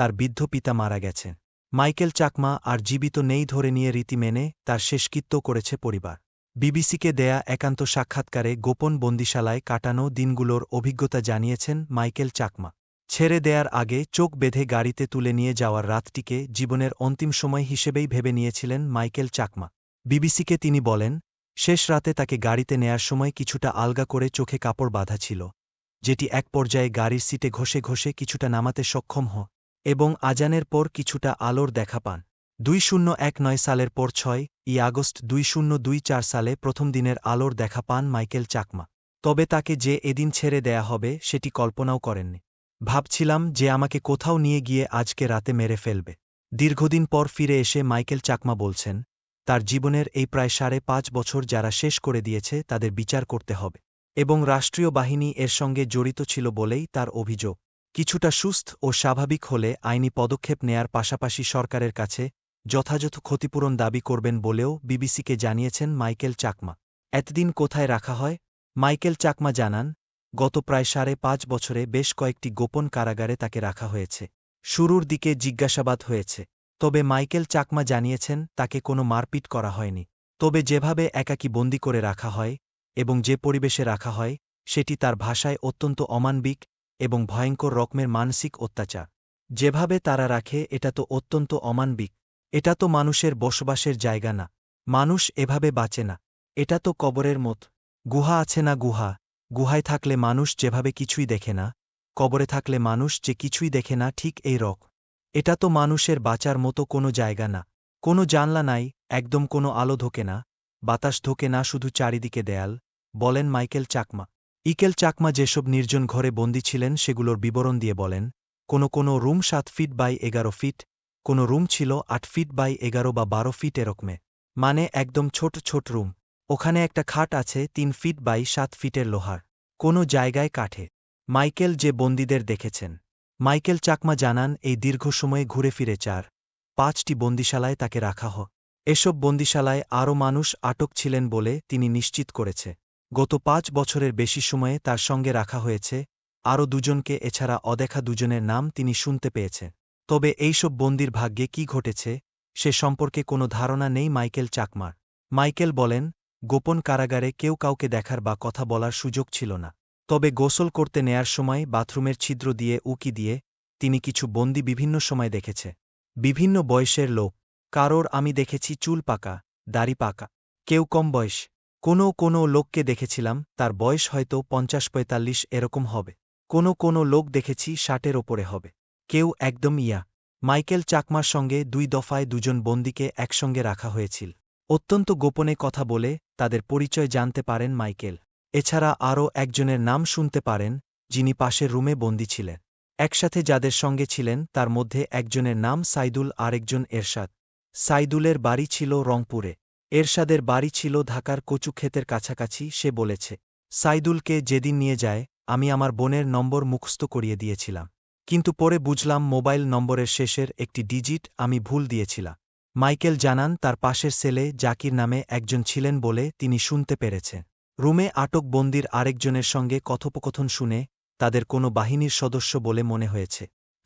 তার বৃদ্ধ পিতা মারা গেছে। মাইকেল চাকমা আর জীবিত নেই ধরে নিয়ে রীতি মেনে তার শেষকৃত্য করেছে পরিবার। বিবিসিকে দেয়া একান্ত সাক্ষাৎকারে গোপন বন্দিশালায় কাটানো দিনগুলোর অভিজ্ঞতা জানিয়েছেন মাইকেল চাকমা। ছেড়ে দেয়ার আগে চোখ বেঁধে গাড়িতে তুলে নিয়ে যাওয়ার রাতটিকে জীবনের অন্তিম সময় হিসেবেই ভেবে নিয়েছিলেন মাইকেল চাকমা। বিবিসিকে তিনি বলেন, শেষ রাতে তাকে গাড়িতে নেয়ার সময় কিছুটা আলগা করে চোখে কাপড় বাঁধা ছিল, যেটি এক পর্যায়ে গাড়ির সিটে ঘষে ঘষে কিছুটা নামাতে সক্ষম হ এবং আজানের পর কিছুটা আলোর দেখা পান। দুই শূন্য এক নয় সালের পর ছয় ই আগস্ট দুই শূন্য দুই চার সালে প্রথম দিনের আলোর দেখা পান মাইকেল চাকমা। তবে তাকে যে এদিন ছেড়ে দেয়া হবে সেটি কল্পনাও করেননি। ভাবছিলাম যে আমাকে কোথাও নিয়ে গিয়ে আজকে রাতে মেরে ফেলবে। দীর্ঘদিন পর ফিরে এসে মাইকেল চাকমা বলছেন, তার জীবনের এই প্রায় সাড়ে পাঁচ বছর যারা শেষ করে দিয়েছে তাদের বিচার করতে হবে। এবং রাষ্ট্রীয় বাহিনী এর সঙ্গে জড়িত ছিল বলেই তার অভিযোগ। কিছুটা সুস্থ ও স্বাভাবিক হলে আইনি পদক্ষেপ নেয়ার পাশাপাশি সরকারের কাছে যথাযথ ক্ষতিপূরণ দাবি করবেন বলেও বিবিসিকে জানিয়েছেন মাইকেল চাকমা। এতদিন কোথায় রাখা হয়? মাইকেল চাকমা জানান, গত প্রায় সাড়ে পাঁচ বছরে বেশ কয়েকটি গোপন কারাগারে তাকে রাখা হয়েছে। শুরুর দিকে জিজ্ঞাসাবাদ হয়েছে, তবে মাইকেল চাকমা জানিয়েছেন তাকে কোনো মারপিট করা হয়নি। তবে যেভাবে একাকী বন্দি করে রাখা হয় এবং যে পরিবেশে রাখা হয়, সেটি তার ভাষায় অত্যন্ত অমানবিক এবং ভয়ঙ্কর রকমের মানসিক অত্যাচার। যেভাবে তারা রাখে, এটা তো অত্যন্ত অমানবিক। এটা তো মানুষের বসবাসের জায়গা না। মানুষ এভাবে বাঁচে না। এটা তো কবরের মত। গুহা আছে না গুহা? গুহায় থাকলে মানুষ যেভাবে কিছুই দেখে না। কবরে থাকলে মানুষ যে কিছুই দেখে না, ঠিক এই রক। এটা তো মানুষের বাঁচার মতো কোনো জায়গা না। কোনো জানলা নাই, একদম কোনো আলো ঢোকে না। বাতাস ঢোকে না, শুধু চারিদিকে দেয়াল। বলেন মাইকেল চাকমা। ইকেল চাকমা যেসব নির্জন ঘরে বন্দী ছিলেন সেগুলোর বিবরণ দিয়ে বলেন, কোনো কোনো রুম সাত ফিট বাই এগারো ফিট, কোনো রুম ছিল আট ফিট বাই এগারো বা বারো ফিট এরকমে মানে একদম ছোট ছোট রুম, ওখানে একটা খাট আছে তিন ফিট বাই সাত ফিটের লোহার, কোনো জায়গায় কাঠে। মাইকেল যে বন্দীদের দেখেছেন। মাইকেল চাকমা জানান, এই দীর্ঘ সময়ে ঘুরে ফিরে চার, পাঁচটি বন্দিশালায় তাকে রাখা হ। এসব বন্দিশালায় আরও মানুষ আটক ছিলেন বলে তিনি নিশ্চিত করেছে। গত পাঁচ বছরের বেশি সময়ে তার সঙ্গে রাখা হয়েছে, আরও দুজনকে এছাড়া অদেখা দুজনের নাম তিনি শুনতে পেয়েছে। তবে এইসব বন্দির ভাগ্যে কি ঘটেছে, সে সম্পর্কে কোনো ধারণা নেই মাইকেল চাকমার। মাইকেল বলেন, গোপন কারাগারে কেউ কাউকে দেখার বা কথা বলার সুযোগ ছিল না। তবে গোসল করতে নেয়ার সময় বাথরুমের ছিদ্র দিয়ে উকি দিয়ে তিনি কিছু বন্দি বিভিন্ন সময় দেখেছে। বিভিন্ন বয়সের লোক, কারোর আমি দেখেছি চুল পাকা, দাড়ি পাকা, কেউ কম বয়স। কোনো কোনো লোককে দেখেছিলাম, তার বয়স হয়তো পঞ্চাশ পঁয়তাল্লিশ এরকম হবে। কোনো কোনো লোক দেখেছি ষাটের ওপরে হবে। কেউ একদম ইয়া। মাইকেল চাকমার সঙ্গে দুই দফায় দুজন বন্দিকে একসঙ্গে রাখা হয়েছিল। অত্যন্ত গোপনে কথা বলে তাদের পরিচয় জানতে পারেন মাইকেল। এছাড়া আরও একজনের নাম শুনতে পারেন, যিনি পাশের রুমে বন্দী ছিলেন। একসাথে যাদের সঙ্গে ছিলেন, তার মধ্যে একজনের নাম সাইদুল, আরেকজন এরশাদ। সাইদুলের বাড়ি ছিল রংপুরে। এরশাদের বাড়ি ছিল ঢাকার কচুক্ষেতের কাছাকাছি, সে বলেছে, সাইদুলকে যেদিন নিয়ে যায়, আমি আমার বোনের নম্বর মুখস্থ করিয়ে দিয়েছিলাম। কিন্তু পরে বুঝলাম মোবাইল নম্বরের শেষের একটি ডিজিট আমি ভুল দিয়েছিলাম। মাইকেল জানান তার পাশের সেলে জাকির নামে একজন ছিলেন বলে তিনি শুনতে পেরেছেন। রুমে আটক বন্দির আরেকজনের সঙ্গে কথোপকথন শুনে তাদের কোনো বাহিনীর সদস্য বলে মনে হয়েছে।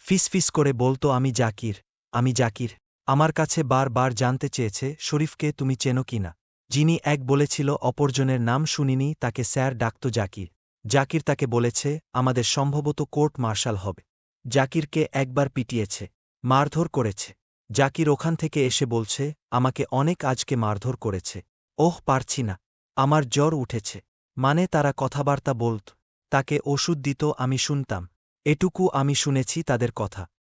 ফিসফিস করে বলতো, আমি জাকির আমি জাকির। আমার কাছে বার বার জানতে চেয়েছে, শরীফকে তুমি চেনো কিনা যিনি এক বলেছিল, অপরজনের নাম শুনিনি, তাকে স্যার ডাকত জাকির। জাকির তাকে বলেছে, আমাদের সম্ভবত কোর্ট মার্শাল হবে। জাকিরকে একবার পিটিয়েছে, মারধর করেছে। জাকির ওখান থেকে এসে বলছে, আমাকে অনেক আজকে মারধর করেছে। ওহ, পারছি না। আমার জ্বর উঠেছে। মানে তারা কথাবার্তা বলত, তাকে ওষুধ দিত, আমি শুনতাম। এটুকু আমি শুনেছি তাদের কথা।